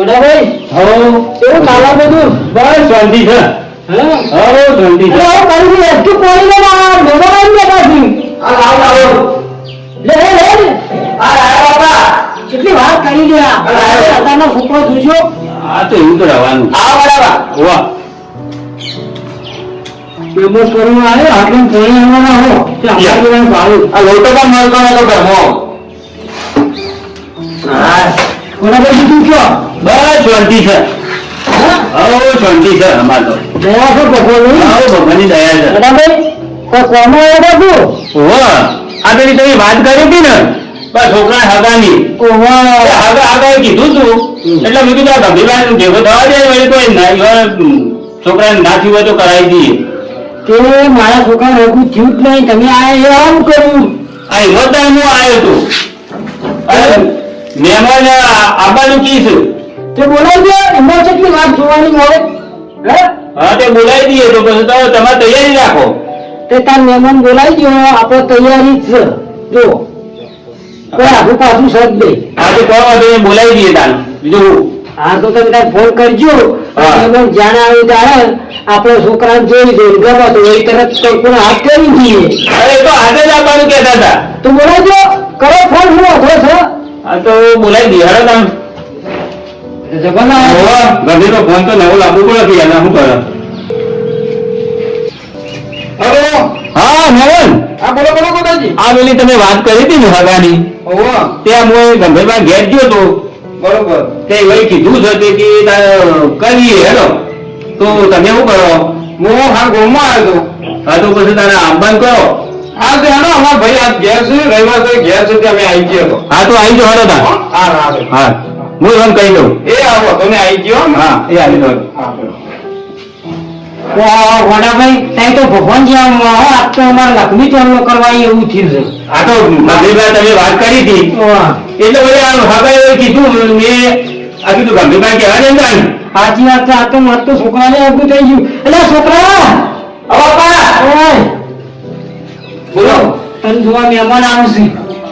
ગોડાભાઈ હો એવું ચાલે બધું? બસ શાંતિ છે. હા? શાંતિ છે. હું કરી કોઈ ના આ લાવો લાવો. લે લે લે. આ લાવો બાબા કેટલી વાત કરી ગયા અત્યારનો છોકરો જોજો આ તો એવું તો રહેવાનું. આ બરાબર. વાહ કોઈ આવવાના હો. તે અમારા જેવા આ લોટો પણ મળતો નતો ઘરમાં. હા. ગોડાભાઈ બીજું કયો? બસ શાંતિ છે. હા? હો શાંતિ છે અમાર તો. દયા છો ભગવાનની? હો ભગવાનની દયા છે. ગોડાભાઈ તો કોમો આવ્યો બાબુ ઓહો આ પેલી તમે વાત કરી હતી ને? બસ છોકરા હગાની હગા હગા કીધું તું. એટલે મેં કીધું આ ગંભીરભાઈ ભેગો થવા દે તો કોઈ ના છોકરાને ના થયું હોય તો કરાવી દઈએ. તે મારા છોકરા રોગું થયું જ નહીં. તમે આ એ આમ કર્યું. આ હિંમતદાર હું આવ્યો હતો મહેમાન આવવાનું કી છે તે બોલાવી દે એમાં કેટલી વાત જોવાની મળે હે? હા તે બોલાવી દઈએ તો પછી તો તમારે તૈયારી રાખો. તે તાર મહેમાન બોલાવી દો આપણે તૈયારી જ. છે જો. કોઈ આગળ પાછું સજ દે. હા તો કોણ તો બોલાવી દઈએ તાર. બીજું હા. તો તમે તાર ફોન કરજો. મહેમાન જાણે આવે ત્યારે આપણે છોકરાને જોઈ દે. ગમે તો એ તરત કોઈ પણ હાથ કરી દઈએ. અરે એ તો આજે જ આપવાનું કહેતા હતા. તો બોલાવી દો કરો ફોન હું વાંધો છે. હા તો હેડો તમે. જગન્નાથ ગંભીર ફોન તો નવો પડે કે એના શું કરે? હેલો? હા મેમન હા બોલો બોલો આ પેલી તમે વાત કરી હતી ને હગાની ત્યાં હું ગંભીરભાઈ ઘેર ગયો હતો બરોબર. તે વળી કીધું છે તે કે કરીએ હેલો. તો તમે શું કરો? હું હા ગોમાં આવ્યો હા તો પછી તારે આંબાન કરો. આ તો હેડો અમાર ભાઈ આજ ઘેર છે રવિવાર તો ઘેર છે અમે આવી ગયો તો હા તો આવી જાઓ હેડો તાર. હા હા હા હું. એમ કહી દઉં. એ આવો તમે આવી ગયો હા એ આવી જાઓ વડાભાઈ ત્યાં તો ભગવાન જે આમ આજ તો અમારે લક્ષ્મી ચોરનો કરવા એવું થયું છે. આ તો ગંભીરભાઈ તમે વાત કરી હતી. એટલે આ હગાએ કીધું મેં આ કીધું ગંભીરભાઈ કહેવા ને. સાચી વાત છે આ તો મારે તો છોકરાને થઈ ગયું. એટલે છોકરા! તને જોવા મહેમાન આવશે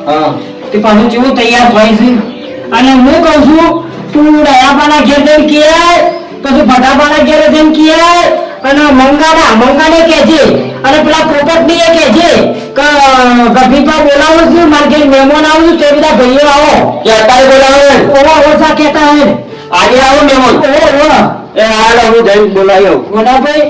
હા. તે પાછું જેવું તૈયાર થાય છે. અને હું કહું છું તું દયાબાના ઘેર જઈને કહેવાય પછી ભટાબાના ઘેર જઈને કહેવાય અને મંગાના મંગાને કહેજે. અને પેલા પોપટની કહેજે કે ગભીપા બોલાવું છું મારે ઘેર મહેમાન આવું છું તે બધા ભાઈઓ આવો. કે અત્યારે બોલાવે? ઓવા ઓછા કહેતા હે. આજે આવો મહેમાન. ઓ ઓ એ હાલ હું જઈને બોલાયો મોટા હા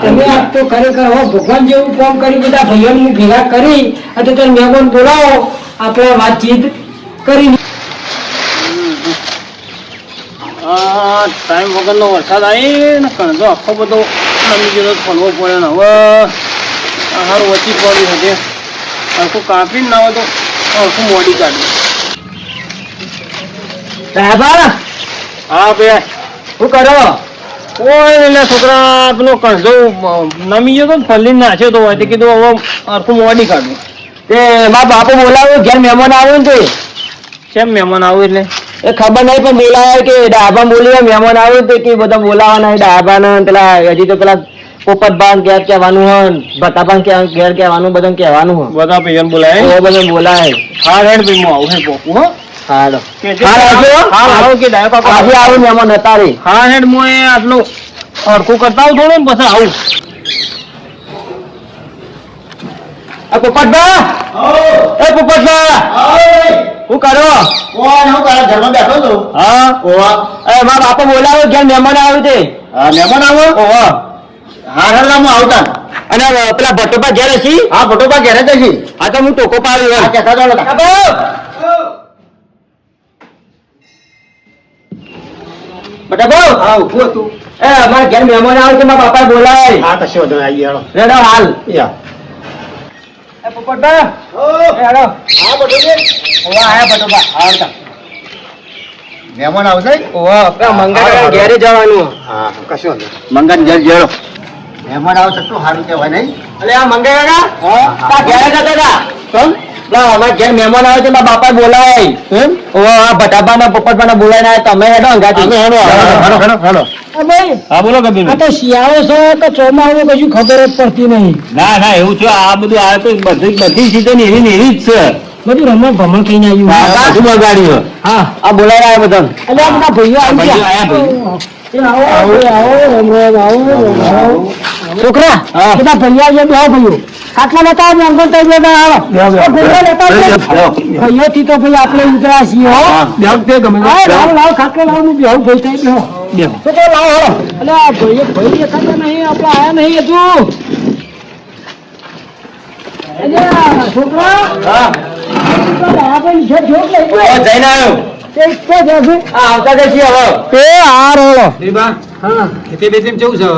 તમે આ તો ખરેખર હો ભગવાન જેવું કામ કરી બધા ભાઈઓને ભેગા કરી અને તમે મહેમાન બોલાવો આપણે વાતચીત કરી આ ટાઈમ વગરનો વરસાદ આવી ને કણજો આખો બધો નમી ગયો ફરવો પડ્યો ને હવે આ હારું વચ્ચી પડી શકે આખું કાપી ના હોય તો આખું મોડી કાઢ્યું સાહેબ હા બે. શું કરો? એટલે છોકરા પેલો કરજો નમી ગયો તો ને નાચ્યો તો હોય તે કીધું હવે આખું મોડી કાઢું. તે મારા બાપુ બોલાવ્યો ઘેર મહેમાન આવ્યો ને તે? કેમ મહેમાન આવું એટલે? એ ખબર નહીં પણ બોલાવે કે ડાબા બોલીએ મહેમાન આવ્યો તે કે બધા બોલાવાના છે ડાબા પેલા હજી તો પેલા પોપટબાન ઘેર કહેવાનું હોય ભતાબાન ઘેર કહેવાનું બધા કહેવાનું હોય. બધા ભાઈઓને બોલાય બધા બોલાય હા રેડ ભાઈ હું આવું હે પોકું હો. હાલો. કે જે- હા, આવજો. હા આવો કે ડાયો કાકો. આજે આવું મહેમાન હતા રે હા હેડ હું એ આટલું હરખું કરતા આવું થોડું પછી આવું. આ પોપટબા એ પોપટબા શું કરો? કોણ? હું તારા ઘરમાં બેઠો છું. હા. ઓવા એ મારા બાપા બોલાવ્યો ઘેર મહેમાન આવ્યું છે. હા મહેમાન આવો ઓહો. હા હા હું આવતા. અને પેલા ભટ્ટોપા ઘેર હશી? હા ફોટોપા ઘેરે જ છે આ તો હું ટોકો પાડ્યો હા હતા. હા ઉભું હતું. એ અમારા ઘેર મહેમાન આવે છે મારા બાપા બોલાય હા કશો વાંધો આવી હેડો રેડો હાલ. યા. એ પોપટબા ઓ હેડો હા બધું ઓવા આયા બટોબા આવતા મહેમાન આવશે? મંગળવાર ઘેરે જવાનું. હા કશો વાંધો. મંગન જલ જેડો મહેમાન આવશે શું સારું કહેવાય નહીં? અલે આ મંગળવાર હા ઘેરે જતા હતા અમારા ઘેર મહેમાન આવે છે મારા બાપા બોલાય એમ? ઓ આ ભટાભા ના પપ્પા ને બોલાય ના તમે હેડો અંગાથી. હેડો હેડો હેડો ભાઈ હા બોલો આ તો શિયાળો છે કે ચોમાસું કશું ખબર જ પડતી નહીં. ના ના એવું છે. આ બધું આ તો બધી બધી સીઝન એવી ને એવી જ છે. બધું રમણ ભમણ બધું બગાડ્યું. હા. આ બોલાય આવ્યા બધા. એટલે આ બધા ભાઈઓ ભાઈઓ આવો આવો આવો આવો. છોકરા હા. બધા ભૈયા આવ્યા બેહો ભાઈઓ. ખાટલા લેતા આવો અંકલ તઈ લેતા આવો. ઓ, લેતા ભૈયો થી તો ભાઈ આપણે ઉતરા છીએ હો. બેગ તે ગમે. લાવ લાવ ખાટલો લાવ હું બેહું ભાઈ તઈ બેહો તો તો લાવ હો. અલે આ ભાઈએ ભાઈ દેખાતા નહીં આપણે આયા નહીં હજુ. અલે છોકરા. હા. આ ભાઈ છે જોક લઈ ગયો. જઈને આવ્યો. તે તો જશે. આ આવતા જશે હવે. તે આ રોલો હા. ખેતી બેસીમ કેવું છે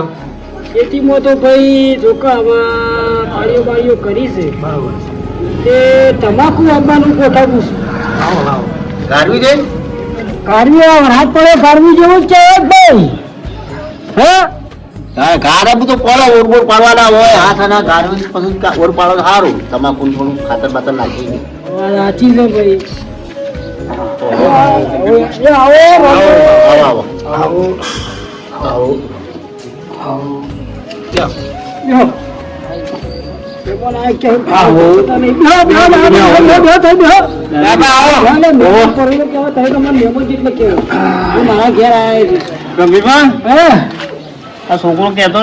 ખેતીમાં તો ભાઈ જોકામાં પાળીઓ બાળીઓ કરી છે. તે તમાકુ આપવાનું ગોઠવવું છે. ગાડવી છે? કાઢવી આ વરસાદ પડે કાઢવી જેવું જ છે ભાઈ. હા? આબુ તો પડે ઓર બોર પાડવાના હોય. હાથ અને પછી ઓર પાડો સારું તમાકુ થોડું ખાતર બાતર નાખી સાચી છે ભાઈ. આવો. આવો. આવો. છોકરો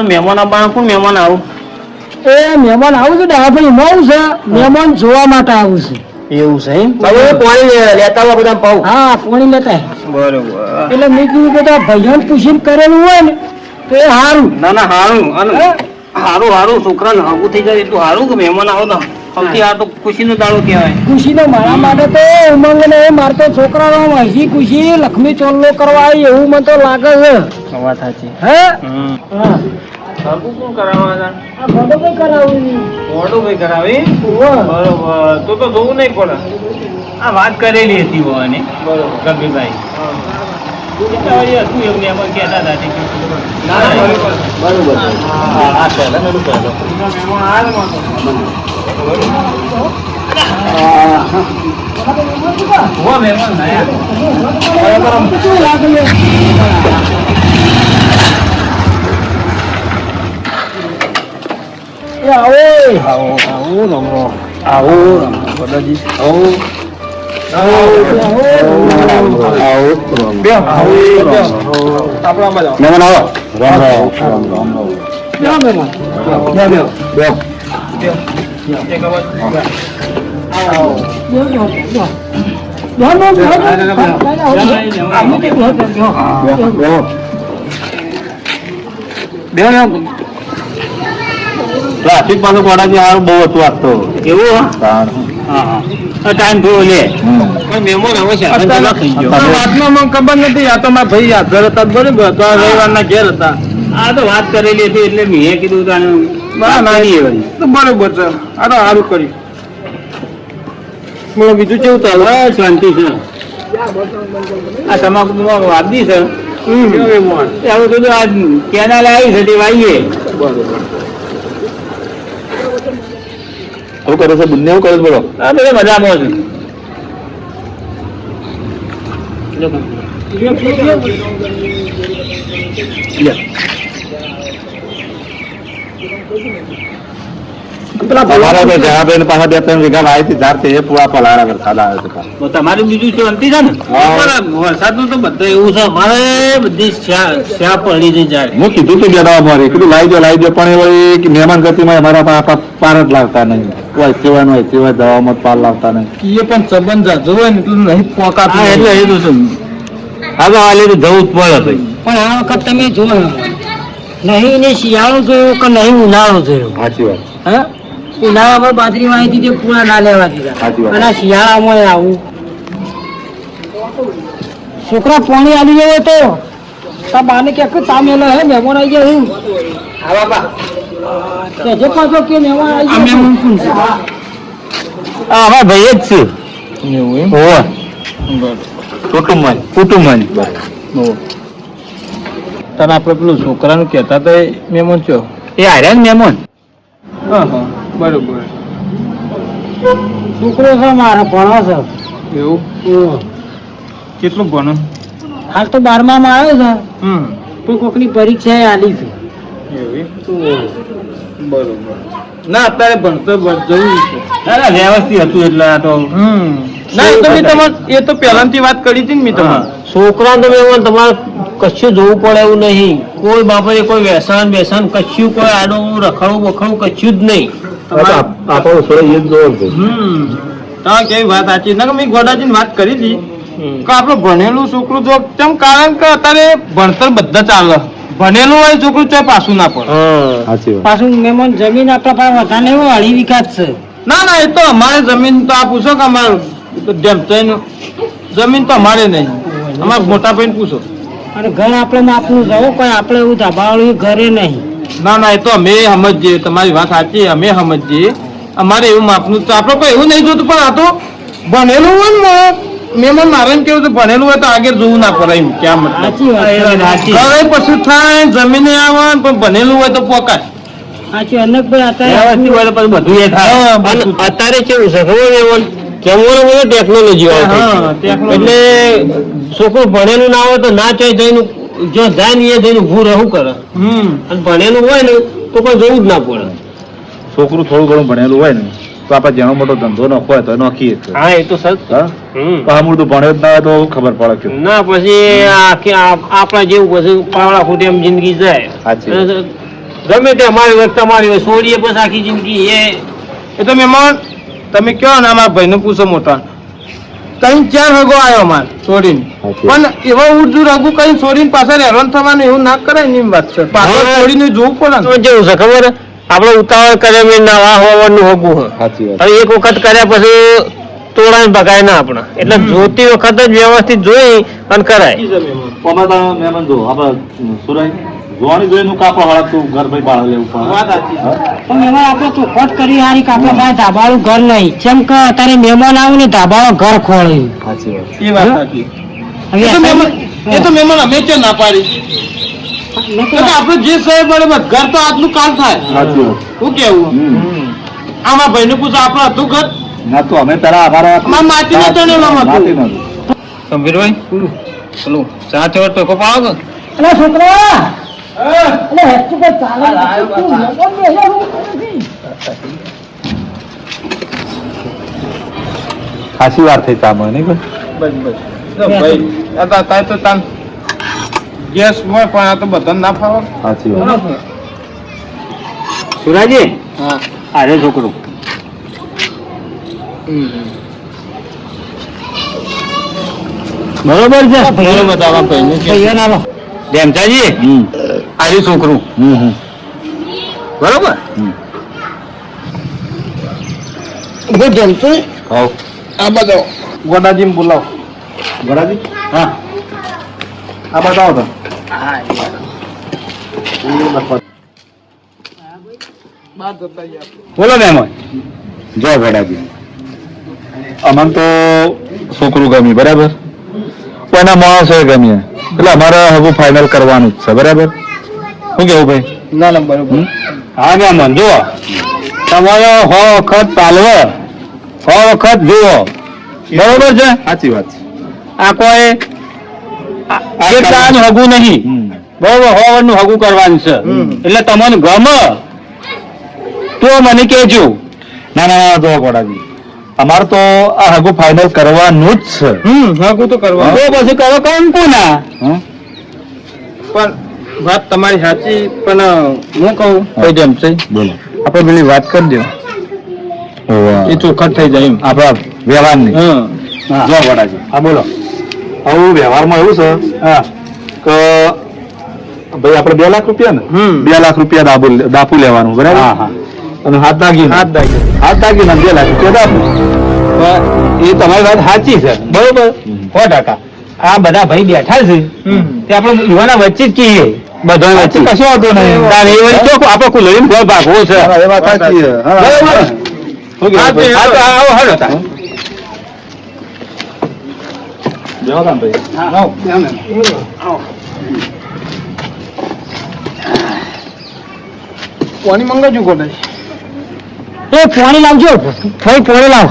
મહેમાન આવવાના કોણ? મહેમાન આવું. એ મહેમાન આવું છે ભાઈ મોડું છે. મહેમાન જોવા માટે આવું છે. એવું છે એમ? પાણી લેતા હોય બધા પાઉં. હા પાણી લેતા બરોબર. એટલે મેં કીધું કે તો ભાઈઓને પૂછીને કરેલું હોય ને એ હારું. ના ના હારું અને? હારું હારું છોકરાને હાગું થઈ જાય એટલું હારું કે મહેમાન આવો તો. સૌથી આ તો ખુશીનો દાડો કહેવાય. ખુશીનો મારા માટે તો ઉમંગ ને મારે તો છોકરાનો હસી ખુશી લક્ષ્મી ચોલ્લો કરવા આવી એવું મને તો લાગે છે. વાત સાચી. હે? હા. કોણ કરાવવાના આ કરાવું ભાઈ કરાવી. બરોબર. તો તો જોવું નહીં પડે. આ વાત કરેલી હતી બરોબર. ગંભીરભાઈ આવે ને હો મહેમાન ના શું લાગે છે? એ આવો આવો આવો રમો આવો રમો બધાજી આવો મહેમાન આવો રામ રામ રામ રામ બેહો મહેમાન. બેહો બેહો, બેહો, બેહો. બેહો, બેહો, બેહો, બેહો. આ મૂકી બેહો, બેહો, બેહો. બેહો ટ્રાફિક પાછું ગોડાજી હારું બહુ હતું આજ તો. એવું. ટાઈમ થયો લે. પણ મહેમાન હવે છે વાતમાં મને ખબર નથી આ તો મારા ભાઈ હાજર હતા બરોબર તો આ રવિવારના ઘેર હતા. આ તો વાત કરેલી હતી એટલે મેં કીધું તાને બરોબર છે. આ તો સારું કર્યું. બોલો બીજું કેવું ચાલે? શાંતિ છે. આ તમાકુ તમાકુ છે. હવે કીધું આ કેનાલ આવી છે તે વાઈએ. શું કરો છો? બંને એવું કરો છે બોલો. આ બધા મજામાં છે. તમારા તો જરા બેન પાછા બે ત્રણ વીઘા વાવી હતી ઝાડ તે એ પૂરા પલાળા કર ખાધા આવે છે પાછા. તો તમારું બીજું છે ને. વરસાદનું તો બધું એવું છે અમારે બધી શ્યા પડી જાય હું કીધું તું ગયા અમારે. કીધું લાવી દો લાવી દો પણ એ મહેમાન ગતિમાં અમારા પાસે આખા પાર જ લાવતા નહીં. હોય સેવા હોય સેવા દવામાં પાર લાવતા નહીં. એ પણ સંબંધ જાજો હોય ને એટલું નહીં પોકાતું એટલે એ તો શું? હા તો આ લીધું જવું જ પડે ભાઈ. પણ આ વખત તમે જો નહીં ને શિયાળો જોયો કે નહીં ઉનાળો જોયો? સાચી વાત. હા? ઉનાળા પર બાજરી વાવી દીધી પૂરા ના લેવા દીધા. અને આ શિયાળામાં આવું. છોકરા પાણી આવી ગયો તો. તા બાને કે કે તામેલો હે મહેમાન આવી ગયા હું. હા બાપા. અમારા ભાઈ જ છે કુટુંબની તને આપણે પેલું છોકરાનું કહેતા હતા મેમોન છો એ આર્યા ને મેમોન હા હા બરોબર છોકરો છે મારો ભણો છે એવું કેટલું ભણો હાલ તો બારમામાં આવ્યો છે. હમ. તો કોકની પરીક્ષા આલી છે. બરોબર. ના અત્યારે ભણતર છે. ના, વ્યવસ્થિત હતું એટલે આ તો હમ. ના એ તો મેં તમારે એ તો પહેલાથી વાત કરી હતી ને મેં તમારે છોકરા તમે એમાં તમારે કશું જોવું પડે એવું નહીં. કોઈ બાબતે કોઈ વ્યસન બેસન કશું કોઈ આડું રખડવું બખડવું કશું જ નહીં. આપણો છોડે એ જ જોવો હમ. હા કેવી વાત સાચી. ના મેં ગોડાજીને વાત કરી હતી. કે આપણે ભણેલું છોકરું જો કેમ? કારણ કે અત્યારે ભણતર બધા ચાલે. ભણેલું હોય છોકરું તો પાછું ના પડે. પાછું મેમોન જમીન આપણા પાસે વધારે નહીં હોય વિકાસ છે. ના ના એ તો અમારે જમીન તો આ પૂછો કે અમારે જમીન તો અમારે નહીં. અમારે મોટા ભાઈને પૂછો. અને ઘર આપણે માપનું જવું કોઈ આપણે એવું ધાબાવાળું ઘરે નહીં. ના ના એ તો અમે સમજીએ તમારી વાત સાચી અમે સમજીએ. અમારે એવું માપનું તો આપણે કોઈ એવું નહીં જોતું પણ આ તો ભણેલું હોય ને મહેમાન મારે કેવું ભણેલું હોય તો આગળ જોવું ના પડે એમ ક્યાં મતલબ? ઘરે પછી થાય જમીને આવે પણ ભણેલું હોય તો પોકાય અત્યારે કેવું છે ખબર કેમેરો બધો ટેકનોલોજી એટલે છોકરું ભણેલું ના હોય તો ના ચાય જઈને જો જાય ને એ જઈને ઉભું રહું કરે. અને ભણેલું હોય ને તો કોઈ જોવું જ ના પડે. છોકરું થોડું ઘણું ભણેલું હોય ને તો આપણે જેનો મોટો ધંધો નખો હોય તો નખી હા એ તો સર હા? તો આ મૂળ તો ભણ્યો જ ના તો ખબર પડે કે ના પછી આખી આપણા જેવું પછી પાવડા ખોટી એમ જિંદગી જાય. ગમે તે અમારી વખત તમારી હોય છોડીએ પછી આખી જિંદગી એ એ તો મહેમાન તમે કહો ને અમારા ભાઈને પૂછો મોટા. કઈ ચાર હગો આવ્યો અમારે છોડીને પણ એવા ઉર્દુ રગુ કઈ છોડીને પાછળ હેરાન થવાનું એવું ના કરાય ને વાત છે. પાછળ. છોડીને જોવું પડે જેવું છે ખબર આપણે ઉતાવળ કર્યા મેં નવા હોવાનું હોગું હ. હવે એક વખત કર્યા પછી તોડાય ભગાય ના આપણા. એટલે જોતી વખત જ વ્યવસ્થિત જોઈ અને કરાય. ઘર ભાઈ બાળા લેવું વાત સાચી. હા? પણ એમાં આપણે ચોખવટ કરી હારી કે આપણે ધાબાળું ઘર નહીં. જેમ કે અત્યારે મહેમાન આવું ને ધાબાળો ઘર ખોળ્યું એ વાત. સાચી. એ તો મહેમાન અમે ચો ના પાડી? આપણે જે સાહેબ બરાબર ઘર તો આટલું કામ થાય. સાચી વાત. શું કેવું હમ. આમાં ભાઈને પૂછો આપણે હતું ઘર? ના તો અમે પેલા અમારા અમારા માટીનો ને એમાં હતું. ગંભીરભાઈ પેલું ચા ચવર ટોકો પાવો કે અરે છોકરા! અરે હેતુ પર ખાસી વાર થઈ તા નહીં બસ બસ. ભાઈ આ તો કાંઈ તો તાન ગેસ હોય પણ આ તો બધા ના ફાવે. સાચી વાત. સુરાજી? હા. અરે છોકરો. બરોબર છે? ના ડેમચાજી આજે છોકરું. બરોબર? જમતો. આ ગોડાજીને બોલાવો. ગોડાજી? હા. આ બતાવો તો બોલો મહેમાન જય ભડાજી અમન તો છોકરું ગમ્યું બરાબર? કોઈના માણસો ગમ્યા. એટલે અમારે હવે ફાઇનલ કરવાનું જ છે બરાબર? શું કેવું ભાઈ? ના ના બરોબર? હા મહેમાન જુઓ. તમારો હો વખત પાલવો હો વખત જુઓ. બરોબર છે? સાચી વાત આ કોઈ કેટલા જ હગું નહીં. બરોબર હોવરનું હગું કરવાનું છે. એટલે તમને ગમે તો મને કેજો ના ના ના જો ગોડાજી. અમારે તો આ હગું ફાઇનલ કરવાનું જ છે. હમ તો કરવાનું. તો પછી કરો કંકુ ના પણ વાત તમારી સાચી પણ હું કહું? કોઈ જેમ છે? બોલો. આપણે પેલી વાત કરી દો. એ ચોખ્ખટ થઈ જાય એમ. આપણા વ્યવહારની. જો ગોડાજી. હા બોલો. હવે વ્યવહારમાં એવું છે હા. કે ભાઈ આપણે બે લાખ રૂપિયા ને? બે લાખ રૂપિયા દાબુ દાપુ લેવાનું બરાબર? અને હાથ દાગી હાથ દાગી હાથ દાગીને બે લાખ રૂપિયા દાપુ. એ તમારી વાત સાચી છે. બરોબર. સો ટકા આ બધા ભાઈ બેઠા છે. તે આપણે યુવાના વચ્ચે જ કહીએ. બધા વચ્ચે. કશો વાંધો નહીં. આપણે કુલરીને ઘર ભાગવો છે. એ વાત સાચી છે. બરોબર? હા, તે-? હા. આવો જય ભાઈ આવો. પાણી મંગાવજો ગોડા એ પાણી લાવજો. ભાઈ પાણી લાવ.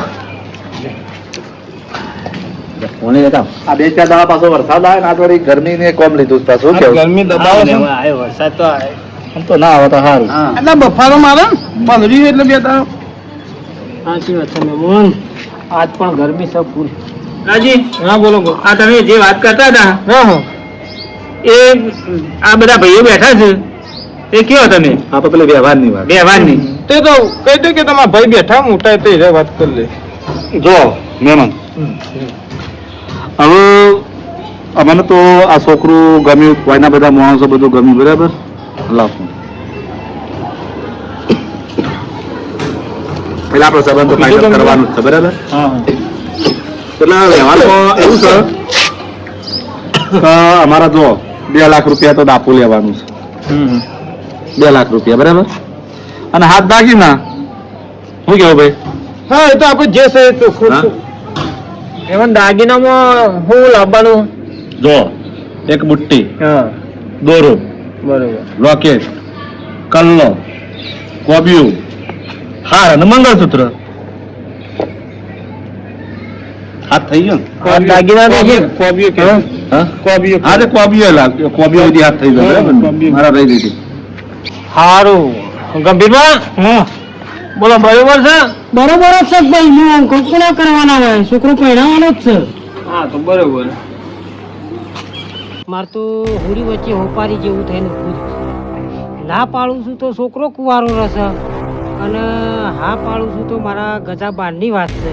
આ બે ચાર દાડા પાછો વરસાદ આવે ને આ થોડી ગરમી ને કોમ લીધું છે. પાછું કેવું? ગરમી દબાવ ને આવ્યો વરસાદ તો આમ તો ના આવે તો સારું. એટલે બફારો મારે પંદરી એટલે બે દાડો. સાચી વાત છે મેમોન આજ પણ ગરમી સબ ફૂલ. રાજી? હા બોલો બોલો. આ તમે જે વાત કરતા હતા હા હા. એ આ બધા ભાઈઓ બેઠા છે. એ કયો તમે? આ તો પેલી વ્યવહારની વાત. વ્યવહારની. તે તો કહી દે કે તમારા ભાઈ બેઠા મોટા તે રે વાત કરી લે. જો મેમન. હવે અમને તો આ છોકરું ગમ્યું કોઈના બધા માણસો બધું ગમ્યું બરાબર? લાવ પેલા આપણે સંબંધ ફાઇનલ કરવાનું જ છે બરાબર? એટલે વ્યવહારમાં એવું છે? અમારા જો બે લાખ રૂપિયા તો દાપુ લેવાનું છે. બે લાખ રૂપિયા બરાબર? અને હાથ દાગીના શું કેવું ભાઈ? હા એ તો આપણે જે છે હા? એમાં દાગીનામાં શું લાવવાનું? જો એક બુટ્ટી હા. દોરો બરોબર. લોકેટ કલ્લો કોબિયું હાર અને મંગળસૂત્ર. હાથ થઈ ગયો ને? દાગીના કોબીઓ કે. હા? કોબીઓ હા તે કોબિયો લાગ. કોબિયો સુધી હાથ થઈ ગયો. હા, બરાબર ને? કોબિયો. મારા રહી દીધી. સારું ગંભીરમાં? હા. બોલો બરોબર છે? બરોબર જ છે ભાઈ. હું કોકના કરવાના હોય. છોકરો પહેરાવાનો જ છે. હા તો બરોબર. માર તો હોરી વચ્ચે હોપારી જેવું થઈને ના પાડું છું તો છોકરો કુવારો રહેશે અને હા પાડું છું તો મારા ગજા બારની વાત છે.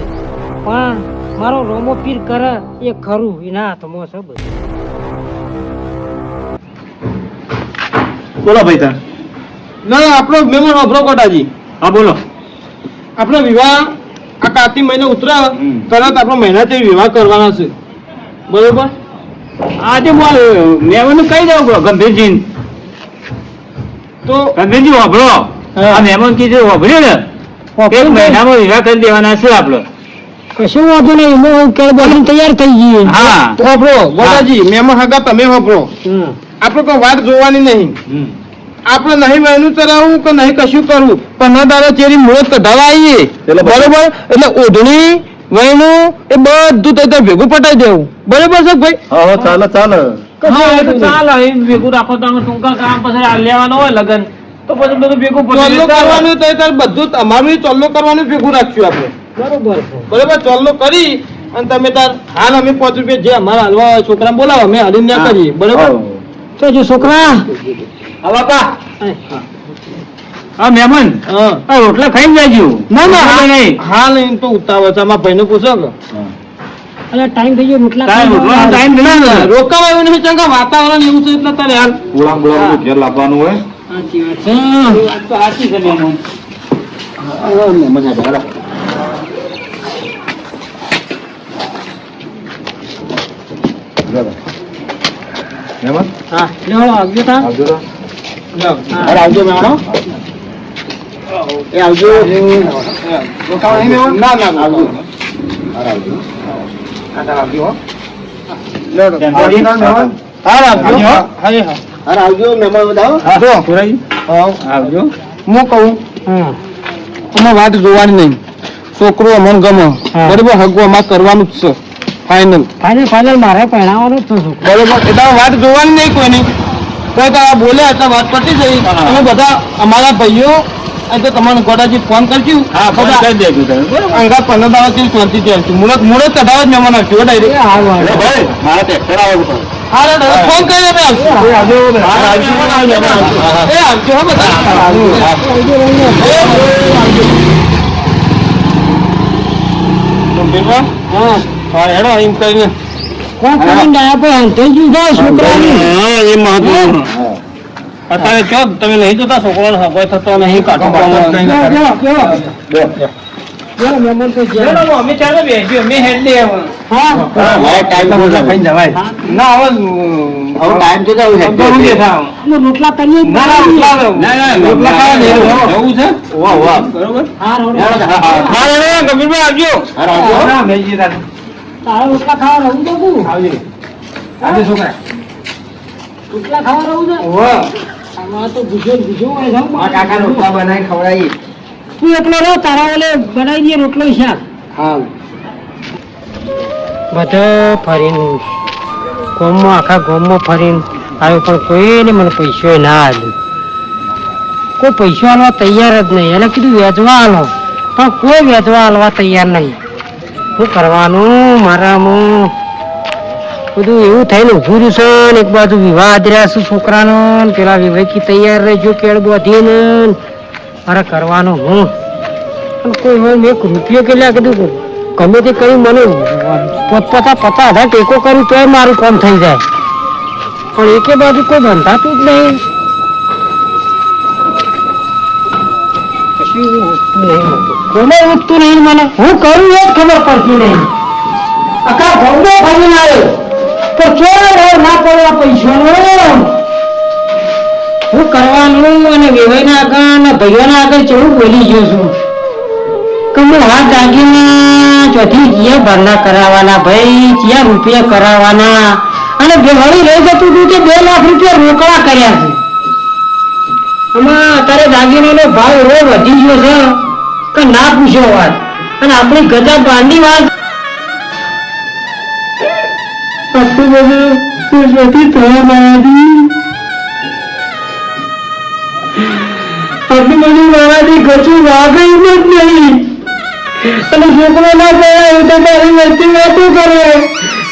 પણ મારો રોમો પીર કરે એ ખરું એના હાથમાં છે બધું બોલો ભાઈ તાર ના ના આપણો મહેમાન અભરો કોટાજી. હા બોલો. આપણો વિવાહ આ કાર્તિક મહિનો ઉતરા તરત આપણો મહિનાથી વિવાહ કરવાના છે. બરોબર? આજે મહેમાન કહી દઉં ગંભીરજી તો ગંભીરજી વાપરો. આ મહેમાન કીધું વાપર્યું ને. એક મહિનામાં વિવાહ કરી દેવાના છે આપણે. કશું વાંધો નહીં હું કે બોલીને તૈયાર થઈ જઈએ હા. તો આપણો ગોટાજી મહેમાન હગા તમે હોપરો આપણે કોઈ વાત જોવાની નહીં. આપણે નહીં વહેનું ચલાવવું કે નહીં કશું કરવું. પણ ના દાદા ચેરી મુહૂર્ત કઢાવા આવીએ. એટલે બરોબર? એટલે ઓઢણી વહેનું એ બધું તો ભેગું પટાઈ દેવું. બરોબર છે ભાઈ? હા હા ચાલે ચાલે. હા ભેગું રાખો તો ટૂંકા કામ પછી આ લેવાનો હોય લગન. તો પછી બધું ભેગું કરવાનું બધું તમારું ચોલ્લો કરવાનું ભેગું રાખ્યું આપણે બરોબર. બરોબર ચોલ્લો કરી અને તમે તાર હાલ અમે પાંચ રૂપિયા જે અમારા હાલવા છોકરા બોલાવો અમે હાલી ના કરીએ. બરોબર? તો જો છોકરા. હા બાપા. હા. મહેમાન હા. રોટલા ખાઈને જાજો. ના ના હા. નહીં. હાલ એમ તો ઉતાવળ છે. અમારા ભાઈને પૂછો કે. અરે ટાઈમ થઈ ગયો રોટલા ટાઈમ ના નહીં ના રોકાવા એવું નહીં ચંગા વાતાવરણ એવું છે એટલે તારે હાલ. ગુલામ ગુલામ ઘેર લાવવાનું હોય. સાચી વાત છે. વાત તો સાચી છે મહેમાન મજા આવે હાલો. ચાલો. મહેમાન હા લેવડો આવજો તા. આવજો તો. હાલ આવજો મેળો એ આવજો. રોકાવા નહીં મેળો ના ના આવજો. હાલ આવજો. આવજો હો. ટેમ્પોરી? હાલ આવજો આવજો. હા હા. હાલ આવજો મહેમાન બધા હા. જો. આવજો. હું કહું? અમે વાત જોવાની નહીં. છોકરો અમને ગમે. બરોબર હગવું કરવાનું જ છે. ફાઇનલ ફાઇનલ ફાઇનલ મારે પહેરાવાનું જ છે. બરોબર. એટલે વાત જોવાની નહીં કોઈની. કોઈ તો આ બોલે એટલે વાત પતી જઈ. અમે બધા અમારા ભાઈઓ આ તમારું ગોડાજી ફોન કરજ્યું હા ફોન કરી દેજો તમે. અંગા પંદર દાડાથી શાંતિથી આવશું મુરત મુરત કઢાવા જ મહેમાન આવશું ડાયરેક્ટ અરે ભાઈ મારે ટ્રેક્ટર આવે છે. હા ફોન કરી આવશું આવજો. હા, આવજો, હો બધા? હા હેડો એમ કરીને કોણ કરીને ડાયા પર ગયું છે છોકરાની હા એ મહત્વનું અત્યારે ચો તમે નહીં જોતા છોકરાનો હગો થતો નહીં કાઢો બેહો, બેહો, બેહો. બે. બેહો, મહેમાન તો છે. અમે ચાલો બેસીએ અમે હેડ દે હા ટાઈમ તો બધા ખાઈને જવાય. ના હવે હવે ટાઈમ તો જાવ છે. કરું દેખા અમે રોટલા કરીએ ના ના રોટલા ના, ના, રોટલા ખાવા જવું છે વાહ, વાહ. બરોબર હા હા, હા. હા આવજો હાર આવજો. હા, મેલજી તારે. તારે રોટલા ખાવા રહું તો તું? આવજે આવજે છોકરા. રોટલા ખાવા રહું છે? ઓહો. આમાં તો ભૂસ્યો ને હોય છે. મારા. કાકા રોટલા બનાવી ખવડાવી તું એકલો રહો તારા ઓલે બનાવી દઈએ રોટલો શાક. હા બધા ફરીને ગોમમાં આખા ગોમમાં ફરીને આવ્યો પણ કોઈને મને પૈસો ના આપ્યો. કોઈ પૈસો આલવા તૈયાર જ નહીં. એને કીધું વેચવા આલો. પણ કોઈ વેચવા આલવા તૈયાર નહીં. શું કરવાનું? મારામાં બધું એવું થઈને ઊભું રહ્યું છે ને એક બાજુ વિવાહ આદર્યા છું છોકરાનો પેલા વિવેકી તૈયાર રહેજો કેળ બોધીને ને. મારે કરવાનું હું. પણ કોઈ હોય મેં રૂપિયો કેટલા કીધું ગમે તે કરી મને પોતપોતા પતા હતા ટેકો કરું તોય મારું કામ થઈ જાય. પણ એકે બાજુ કોઈ બંધાતું જ નહીં. કશું નહીં. મને. કોને ઉઠતું નહીં મને? હું કરું એ ખબર પડતી નહીં. આખા ભંગો ફરીને આવે તો ક્યારે રહે ના પડવા પૈસાનો હું કરવાનું અને વેવાઈના આગળ અને ભાઈઓના આગળ ચેવું બોલી ગયો છું. કે હાથ દાગીને ચોથી ક્યાં ભરના કરાવવાના ભાઈ ક્યાં રૂપિયા કરાવવાના અને વળી રહી જતું હતું કે બે લાખ રૂપિયા રોકડા કર્યા છે. આમાં અત્યારે દાગીનાનો ભાવ એવો વધી ગયો છે. કે ના પૂછો વાત. અને આપણી ગજા બાંધી વાત. આટલું બધું તું નથી થવા માંગી આટલું બધું મારાથી અને છોકરો ના પહેરાય તો તારી વચ્ચે વાતો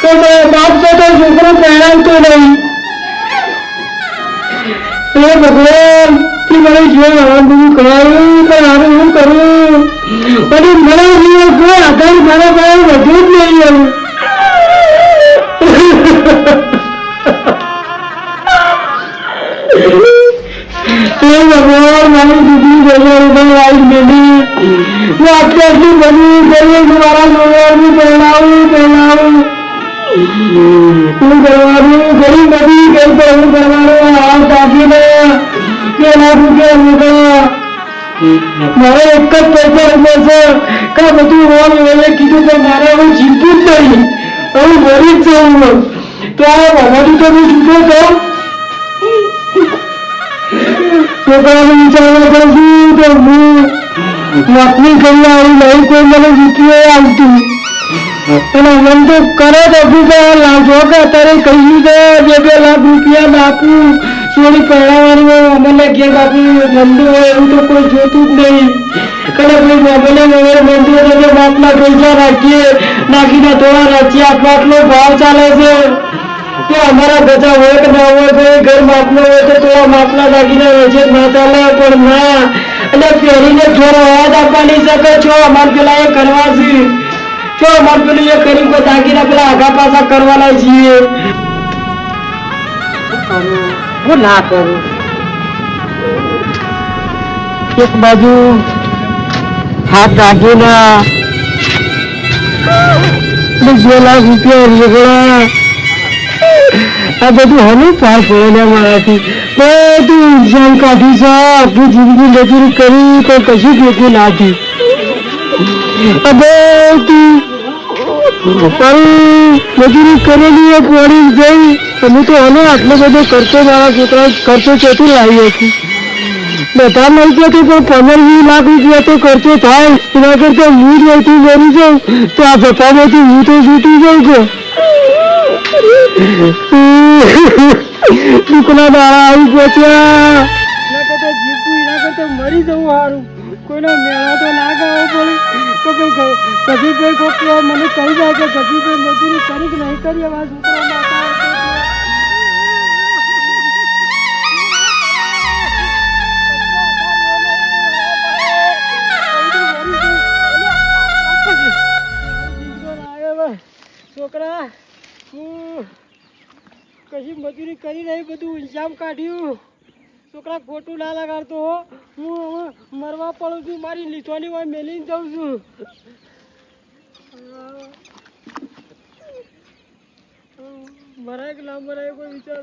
તો બાપ સાથે છોકરો પહેરાવતો નહીં. એ ભગવાન કે મને જો તો અને મને જીવન કોઈ આધાર મારા પાસે વધુ જ નહીં ભગવાન, મારી દીદી જગ્યા આવી ગયેલી હું અત્યારથી બની ગઈ મારા લોયાનું પહેરાવું પહેરાવું. હું કરવાનું ઘણી બધી ગઈ તો હું કરવાનું હાથ કાઢીને પેલા રૂપિયા મૂકા મારે એક જ પૈસા ઊભો છે કે બધું રોલ વેલે કીધું કે મારે હવે જીતવું જ નહીં હવે મરી જ જવું તો આ ભગવાન તો હું છૂટો તો છોકરાને વિચારવા કરું છું તો હું નોકરી કરી આવી નહીં કોઈ મને જીતવું આવતું અને મન તો કરે તો અભિપ્રાય લાગો કે અત્યારે કહ્યું છે બે બે લાખ રૂપિયા સોરી પહેરાવાની અમને કે બાપુ મંદુ હોય એવું તો કોઈ જોતું જ નહીં. કદાચ કોઈ મોબાઈલે મોબાઈલ મંદુ હોય તો બાપના પૈસા રાખીએ. નાખીને થોડા રાખીએ. આપણા આટલો ભાવ ચાલે છે. તો અમારા બધા હોય કે ના હોય તો એ ઘર માપનો હોય તો થોડા માપના દાગીને વેચે ના ચાલે પણ ના. અને પહેરીને થોડો અવાજ આપવાની શકે છો? અમારે પેલા એ કરવા છે. જો અમારે પેલું એ કરી કોઈ તાકીને પેલા આગા પાછા કરવાના છીએ. ના કરું. એક બાજુ હાથ દાગીના બે લાખ રૂપિયા રેગડા આ બધું હનું પાર પડે મારાથી. બધું ઇન્સાન કાઢી છે. આખી જિંદગી મજૂરી કરી તો કશું ભેગું ના થયું. બધું મજૂરી કરેલી એ પોણી જઈ હું તો હનો આટલો બધો ખર્ચો મારા છોકરા ખર્ચો ચોથી લાવી હતી બધા નહીં પણ પંદર વીસ લાખ રૂપિયા તો ખર્ચો થાય. એના કરતા હું જ અહીંથી મરી જાઉં, તો આ ભપામાંથી હું તો છૂટી જાઉં છું દુકના દાડા આવી પહોંચ્યા. ત્યાં મરી જવું સારું. કોઈના મેળા તો ના ગાવો પડે. તો કઈ કભીભાઈ કોક મને કહી જાય કે કભીભાઈ મજૂરી કરી કે નહીં કરી આવા છોકરા. હું કશી મજૂરી કરી નહીં બધું ઇલ્ઝામ કાઢ્યું. છોકરા ખોટું ના લગાડતો હું. મરવા પડું છું મારી લીસોની હોય મેલીને જાઉં છું. મરાય કે ના મરાય કોઈ વિચાર.